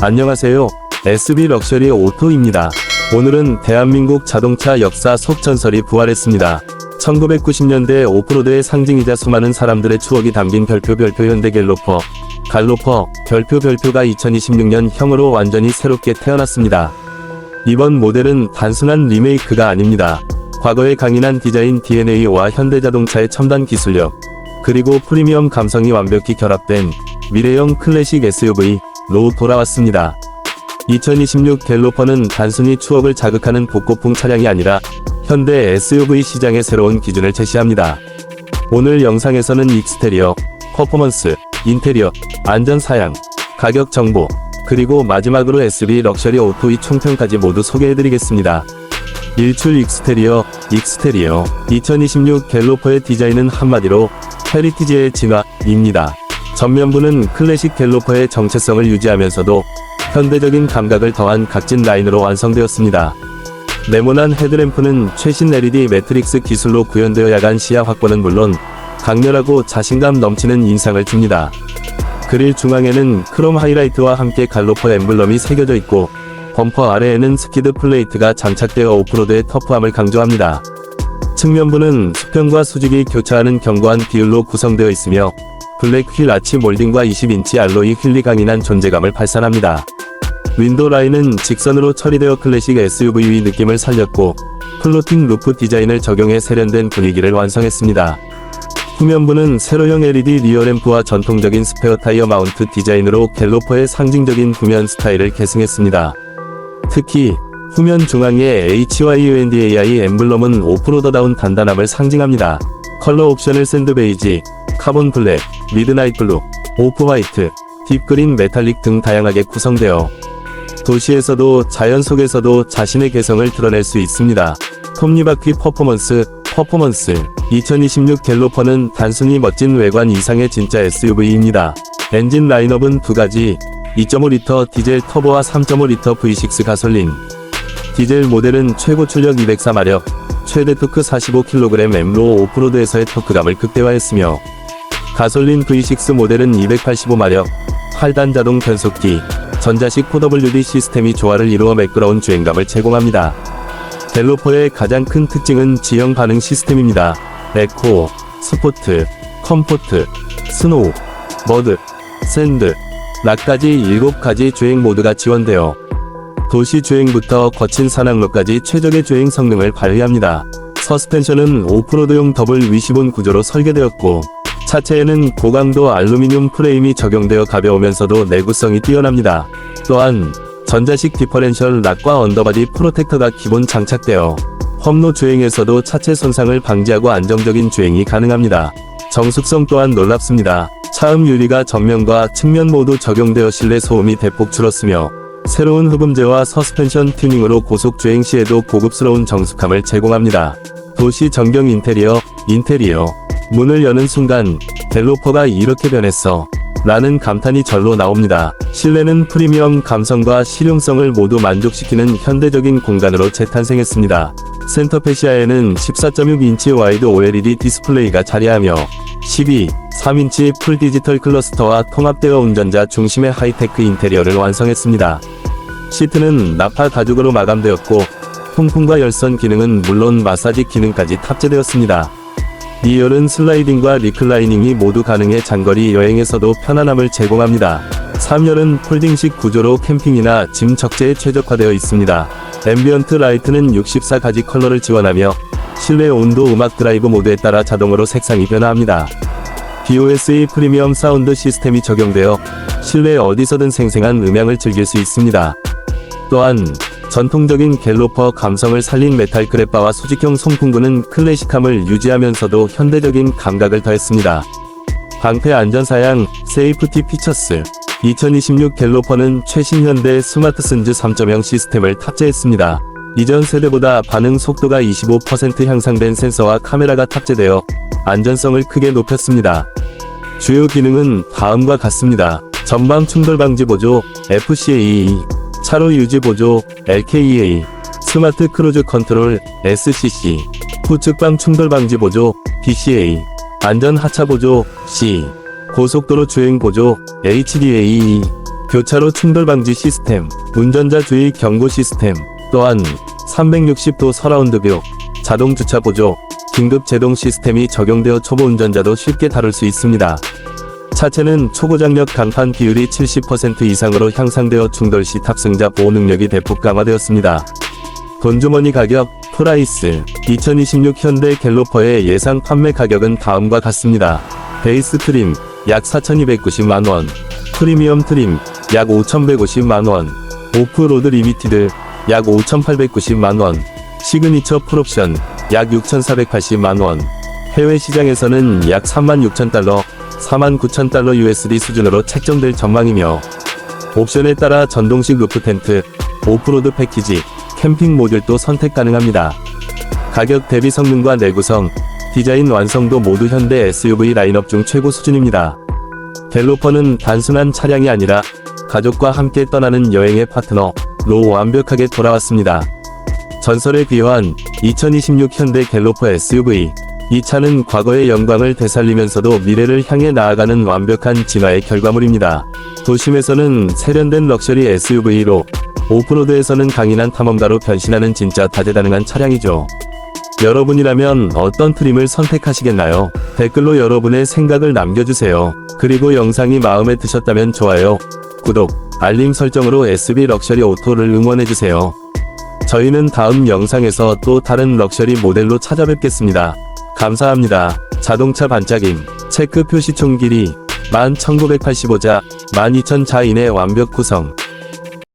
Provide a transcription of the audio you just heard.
안녕하세요. SB 럭셔리 오토입니다. 오늘은 대한민국 자동차 역사 속전설이 부활했습니다. 1990년대 오프로드의 상징이자 수많은 사람들의 추억이 담긴 별표 별표 현대 갤로퍼, 갈로퍼, 별표 별표가 2026년 형으로 완전히 새롭게 태어났습니다. 이번 모델은 단순한 리메이크가 아닙니다. 과거의 강인한 디자인 DNA와 현대자동차의 첨단 기술력, 그리고 프리미엄 감성이 완벽히 결합된 미래형 클래식 SUV 로 돌아왔습니다. 2026 갤로퍼는 단순히 추억을 자극하는 복고풍 차량이 아니라 현대 SUV 시장의 새로운 기준을 제시합니다. 오늘 영상에서는 익스테리어, 퍼포먼스, 인테리어, 안전 사양, 가격 정보, 그리고 마지막으로 SB 럭셔리 오토의 총평까지 모두 소개해드리겠습니다. 일출 익스테리어, 익스테리어 2026 갤로퍼의 디자인은 한마디로 헤리티지의 진화입니다. 전면부는 클래식 갤로퍼의 정체성을 유지하면서도 현대적인 감각을 더한 각진 라인으로 완성되었습니다. 네모난 헤드램프는 최신 LED 매트릭스 기술로 구현되어 야간 시야 확보는 물론 강렬하고 자신감 넘치는 인상을 줍니다. 그릴 중앙에는 크롬 하이라이트와 함께 갈로퍼 엠블럼이 새겨져 있고 범퍼 아래에는 스키드 플레이트가 장착되어 오프로드의 터프함을 강조합니다. 측면부는 수평과 수직이 교차하는 견고한 비율로 구성되어 있으며 블랙 휠 아치 몰딩과 20인치 알로이 휠이 강인한 존재감을 발산합니다. 윈도 라인은 직선으로 처리되어 클래식 SUV 느낌을 살렸고 플로팅 루프 디자인을 적용해 세련된 분위기를 완성했습니다. 후면부는 세로형 LED 리어램프와 전통적인 스페어 타이어 마운트 디자인으로 갤로퍼의 상징적인 후면 스타일을 계승했습니다. 특히 후면 중앙의 HYUNDAI 엠블럼은 오프로더다운 단단함을 상징합니다. 컬러 옵션을 샌드 베이지, 카본 블랙, 미드나잇 블루, 오프 화이트, 딥그린 메탈릭 등 다양하게 구성되어 도시에서도 자연 속에서도 자신의 개성을 드러낼 수 있습니다. 톱니바퀴 퍼포먼스, 퍼포먼스 2026 갤로퍼는 단순히 멋진 외관 이상의 진짜 SUV입니다. 엔진 라인업은 두 가지 2.5L 디젤 터보와 3.5L V6 가솔린 디젤 모델은 최고 출력 204마력, 최대 토크 45kgm로 오프로드에서의 토크감을 극대화했으며 가솔린 V6 모델은 285마력, 8단 자동 변속기, 전자식 4WD 시스템이 조화를 이루어 매끄러운 주행감을 제공합니다. 갤로퍼의 가장 큰 특징은 지형 반응 시스템입니다. 에코, 스포트, 컴포트, 스노우, 머드, 샌드, 락까지 7가지 주행 모드가 지원되어 도시 주행부터 거친 산악로까지 최적의 주행 성능을 발휘합니다. 서스펜션은 오프로드용 더블 위시본 구조로 설계되었고 차체에는 고강도 알루미늄 프레임이 적용되어 가벼우면서도 내구성이 뛰어납니다. 또한 전자식 디퍼렌셜 락과 언더바디 프로텍터가 기본 장착되어 험로 주행에서도 차체 손상을 방지하고 안정적인 주행이 가능합니다. 정숙성 또한 놀랍습니다. 차음 유리가 전면과 측면 모두 적용되어 실내 소음이 대폭 줄었으며 새로운 흡음재와 서스펜션 튜닝으로 고속 주행 시에도 고급스러운 정숙함을 제공합니다. 도시 전경 인테리어, 인테리어. 문을 여는 순간, 델로퍼가 이렇게 변했어. 라는 감탄이 절로 나옵니다. 실내는 프리미엄 감성과 실용성을 모두 만족시키는 현대적인 공간으로 재탄생했습니다. 센터 페시아에는 14.6인치 와이드 OLED 디스플레이가 자리하며 12, 3인치 풀 디지털 클러스터와 통합되어 운전자 중심의 하이테크 인테리어를 완성했습니다. 시트는 나파 가죽으로 마감되었고 통풍과 열선 기능은 물론 마사지 기능까지 탑재되었습니다. 2열은 슬라이딩과 리클라이닝이 모두 가능해 장거리 여행에서도 편안함을 제공합니다. 3열은 폴딩식 구조로 캠핑이나 짐 적재에 최적화되어 있습니다. 앰비언트 라이트는 64가지 컬러를 지원하며 실내 온도 음악 드라이브 모드에 따라 자동으로 색상이 변화합니다. BOS의 프리미엄 사운드 시스템이 적용되어 실내 어디서든 생생한 음향을 즐길 수 있습니다. 또한 전통적인 갤로퍼 감성을 살린 메탈 그랩바와 수직형 송풍구는 클래식함을 유지하면서도 현대적인 감각을 더했습니다. 방패 안전사양, 세이프티 피처스 2026 갤로퍼는 최신 현대 스마트 센즈 3.0 시스템을 탑재했습니다. 이전 세대보다 반응 속도가 25% 향상된 센서와 카메라가 탑재되어 안전성을 크게 높였습니다. 주요 기능은 다음과 같습니다. 전방 충돌 방지 보조, FCAE, 차로 유지 보조, LKEA, 스마트 크루즈 컨트롤, SCC, 후측방 충돌 방지 보조, DCA, 안전 하차 보조, C, 고속도로 주행 보조, HDAE, 교차로 충돌 방지 시스템, 운전자 주의 경고 시스템, 또한 360도 서라운드 뷰, 자동 주차 보조, 긴급 제동 시스템이 적용되어 초보 운전자도 쉽게 다룰 수 있습니다. 차체는 초고장력 강판 비율이 70% 이상으로 향상되어 충돌 시 탑승자 보호 능력이 대폭 강화되었습니다. 돈주머니 가격, 프라이스 2026 현대 갤로퍼의 예상 판매 가격은 다음과 같습니다. 베이스 트림 약 4,290만원, 프리미엄 트림 약 5,150만원, 오프로드 리미티드 약 5,890만원, 시그니처 풀옵션 약 6,480만원, 해외 시장에서는 약 36,000달러, 49,000달러 USD 수준으로 책정될 전망이며 옵션에 따라 전동식 루프 텐트, 오프로드 패키지, 캠핑 모듈도 선택 가능합니다. 가격 대비 성능과 내구성, 디자인 완성도 모두 현대 SUV 라인업 중 최고 수준입니다. 갤로퍼는 단순한 차량이 아니라 가족과 함께 떠나는 여행의 파트너로 완벽하게 돌아왔습니다. 전설에 비유한 2026 현대 갤로퍼 SUV. 이 차는 과거의 영광을 되살리면서도 미래를 향해 나아가는 완벽한 진화의 결과물입니다. 도심에서는 세련된 럭셔리 SUV로 오프로드에서는 강인한 탐험가로 변신하는 진짜 다재다능한 차량이죠. 여러분이라면 어떤 트림을 선택하시겠나요? 댓글로 여러분의 생각을 남겨주세요. 그리고 영상이 마음에 드셨다면 좋아요, 구독, 알림 설정으로 SB 럭셔리 오토를 응원해주세요. 저희는 다음 영상에서 또 다른 럭셔리 모델로 찾아뵙겠습니다. 감사합니다. 자동차 반짝임, 체크 표시총 길이 11,985자, 12,000자 이내 완벽 구성.